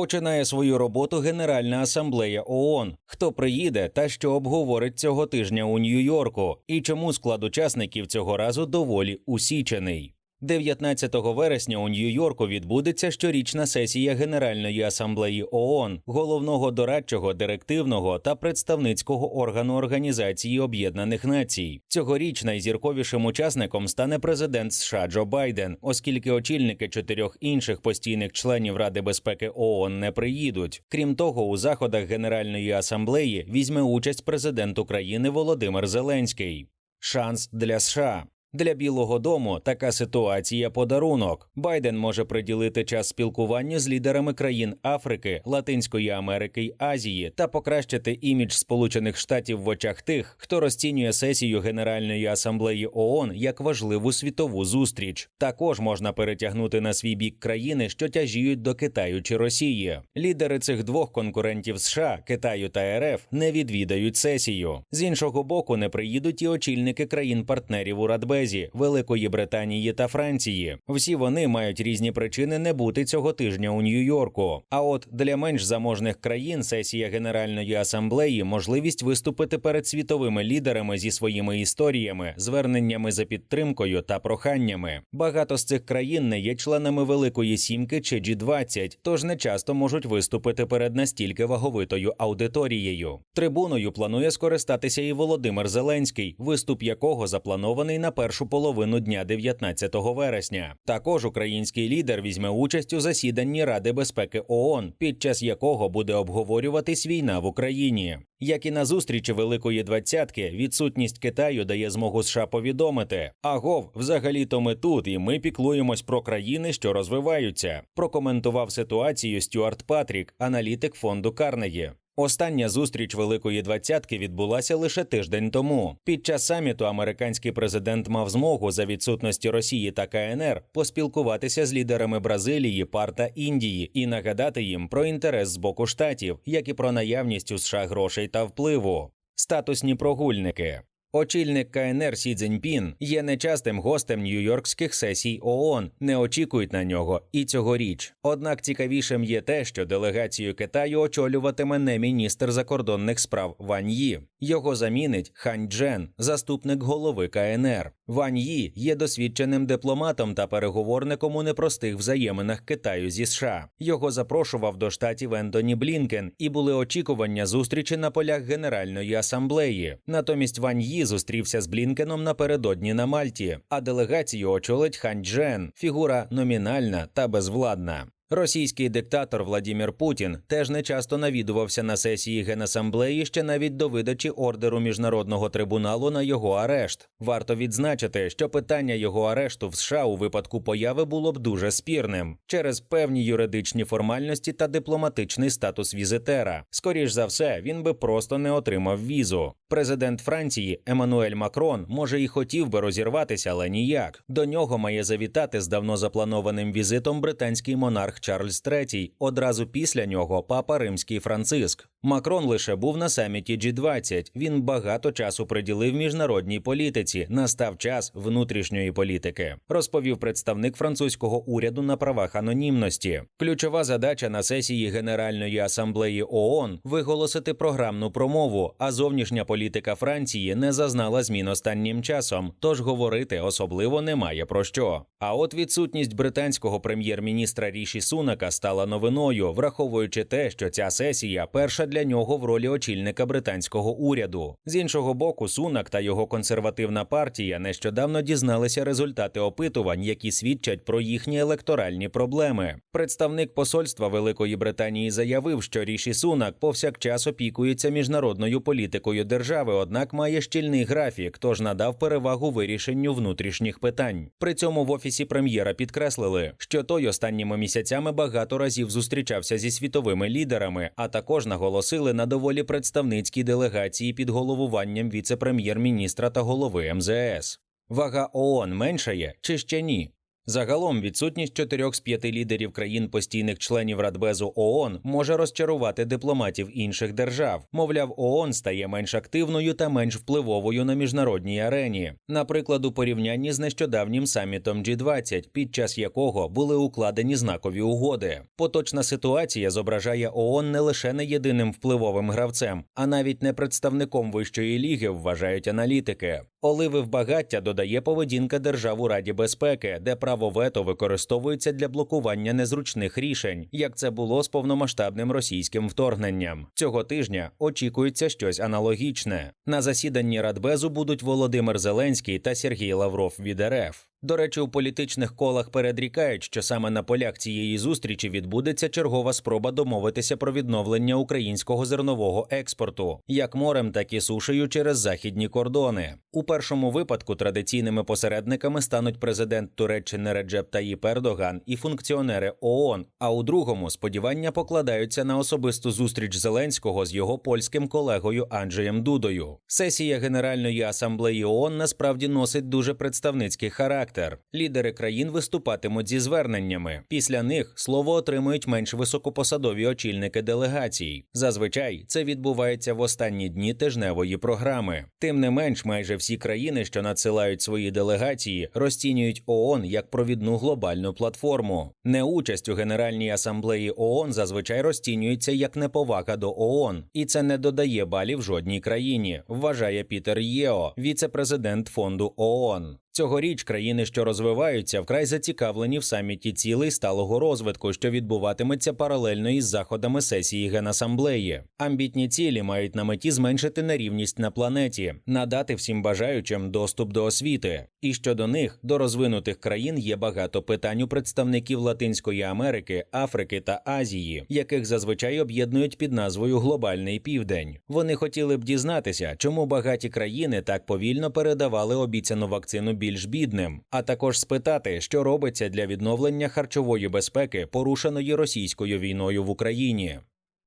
Починає свою роботу Генеральна асамблея ООН. Хто приїде та що обговорить цього тижня у Нью-Йорку, і чому склад учасників цього разу доволі усічений. 19 вересня у Нью-Йорку відбудеться щорічна сесія Генеральної асамблеї ООН, головного дорадчого, директивного та представницького органу Організації Об'єднаних Націй. Цьогоріч найзірковішим учасником стане президент США Джо Байден, оскільки очільники чотирьох інших постійних членів Ради безпеки ООН не приїдуть. Крім того, у заходах Генеральної асамблеї візьме участь президент України Володимир Зеленський. Шанс для США. Для Білого Дому така ситуація подарунок. Байден може приділити час спілкуванню з лідерами країн Африки, Латинської Америки й Азії та покращити імідж Сполучених Штатів в очах тих, хто розцінює сесію Генеральної асамблеї ООН як важливу світову зустріч. Також можна перетягнути на свій бік країни, що тяжіють до Китаю чи Росії. Лідери цих двох конкурентів США, Китаю та РФ, не відвідають сесію. З іншого боку, не приїдуть і очільники країн-партнерів у Радбезі, Великої Британії та Франції. Всі вони мають різні причини не бути цього тижня у Нью-Йорку. А от для менш заможних країн сесія Генеральної асамблеї можливість виступити перед світовими лідерами зі своїми історіями, зверненнями за підтримкою та проханнями. Багато з цих країн не є членами Великої Сімки чи G20, тож не часто можуть виступити перед настільки ваговитою аудиторією. Трибуною планує скористатися і Володимир Зеленський, виступ якого запланований на першу половину дня 19 вересня. Також український лідер візьме участь у засіданні Ради безпеки ООН, під час якого буде обговорюватись війна в Україні. Як і на зустрічі Великої двадцятки, відсутність Китаю дає змогу США повідомити: Агов, взагалі-то ми тут, і ми піклуємось про країни, що розвиваються. Прокоментував ситуацію Стюарт Патрік, аналітик фонду Карнегі. Остання зустріч Великої двадцятки відбулася лише тиждень тому. Під час саміту американський президент мав змогу за відсутності Росії та КНР поспілкуватися з лідерами Бразилії, ПАР та Індії і нагадати їм про інтерес з боку штатів, як і про наявність у США грошей та впливу. Статусні прогульники. Очільник КНР Сі Цзіньпін є нечастим гостем нью-йоркських сесій ООН. Не очікують на нього і цьогоріч. Однак цікавішим є те, що делегацію Китаю очолюватиме не міністр закордонних справ Ван Ї. Його замінить Хань Джен, заступник голови КНР. Вань Ї є досвідченим дипломатом та переговорником у непростих взаєминах Китаю зі США. Його запрошував до штатів Ентоні Блінкен, і були очікування зустрічі на полях Генеральної асамблеї. Натомість Вань Ї зустрівся з Блінкеном напередодні на Мальті, а делегацію очолить Хань Джен, фігура номінальна та безвладна. Російський диктатор Владімір Путін теж не часто навідувався на сесії Генасамблеї ще навіть до видачі ордеру міжнародного трибуналу на його арешт. Варто відзначити, що питання його арешту в США у випадку появи було б дуже спірним через певні юридичні формальності та дипломатичний статус візитера. Скоріш за все, він би просто не отримав візу. Президент Франції Еммануель Макрон може і хотів би розірватися, але ніяк. До нього має завітати з давно запланованим візитом британський монарх Чарльз III, одразу після нього папа Римський Франциск. Макрон лише був на саміті G20. Він багато часу приділив міжнародній політиці. Настав час внутрішньої політики, розповів представник французького уряду на правах анонімності. Ключова задача на сесії Генеральної асамблеї ООН – виголосити програмну промову. А зовнішня політика Франції не зазнала змін останнім часом, тож говорити особливо немає про що. А от відсутність британського прем'єр-міністра Ріші Сунака стала новиною, враховуючи те, що ця сесія перша для нього в ролі очільника британського уряду. З іншого боку, Сунак та його консервативна партія нещодавно дізналися результати опитувань, які свідчать про їхні електоральні проблеми. Представник посольства Великої Британії заявив, що Ріші Сунак повсякчас опікується міжнародною політикою держави, однак має щільний графік, тож надав перевагу вирішенню внутрішніх питань. При цьому в офісі прем'єра підкреслили, що той останніми місяцями багато разів зустрічався зі світовими лідерами, а також наголосили на доволі представницькій делегації під головуванням віце-прем'єр-міністра та голови МЗС. Вага ООН меншає чи ще ні? Загалом відсутність чотирьох з п'яти лідерів країн постійних членів Радбезу ООН може розчарувати дипломатів інших держав. Мовляв, ООН стає менш активною та менш впливовою на міжнародній арені. Наприклад, у порівнянні з нещодавнім самітом G20, під час якого були укладені знакові угоди. Поточна ситуація зображає ООН не лише не єдиним впливовим гравцем, а навіть не представником вищої ліги, вважають аналітики. Оливи в багаття додає поведінка держав у Раді безпеки, де право вето використовується для блокування незручних рішень, як це було з повномасштабним російським вторгненням. Цього тижня очікується щось аналогічне. На засіданні Радбезу будуть Володимир Зеленський та Сергій Лавров від РФ. До речі, у політичних колах передрікають, що саме на полях цієї зустрічі відбудеться чергова спроба домовитися про відновлення українського зернового експорту, як морем, так і сушею через західні кордони. У першому випадку традиційними посередниками стануть президент Туреччини Реджеп Таїп Ердоган і функціонери ООН. А у другому сподівання покладаються на особисту зустріч Зеленського з його польським колегою Анджеєм Дудою. Сесія Генеральної асамблеї ООН насправді носить дуже представницький характер. Лідери країн виступатимуть зі зверненнями. Після них слово отримують менш високопосадові очільники делегацій. Зазвичай це відбувається в останні дні тижневої програми. Тим не менш, майже всі країни, що надсилають свої делегації, розцінюють ООН як провідну глобальну платформу. Неучасть у Генеральній асамблеї ООН зазвичай розцінюється як неповага до ООН, і це не додає балів жодній країні, вважає Пітер Єо, віце-президент фонду ООН. Цьогоріч країни, що розвиваються, вкрай зацікавлені в саміті цілей сталого розвитку, що відбуватиметься паралельно із заходами сесії Генасамблеї. Амбітні цілі мають на меті зменшити нерівність на планеті, надати всім бажаючим доступ до освіти. І щодо них до розвинутих країн є багато питань у представників Латинської Америки, Африки та Азії, яких зазвичай об'єднують під назвою Глобальний Південь. Вони хотіли б дізнатися, чому багаті країни так повільно передавали обіцяну вакцину більш бідним, а також спитати, що робиться для відновлення харчової безпеки, порушеної російською війною в Україні.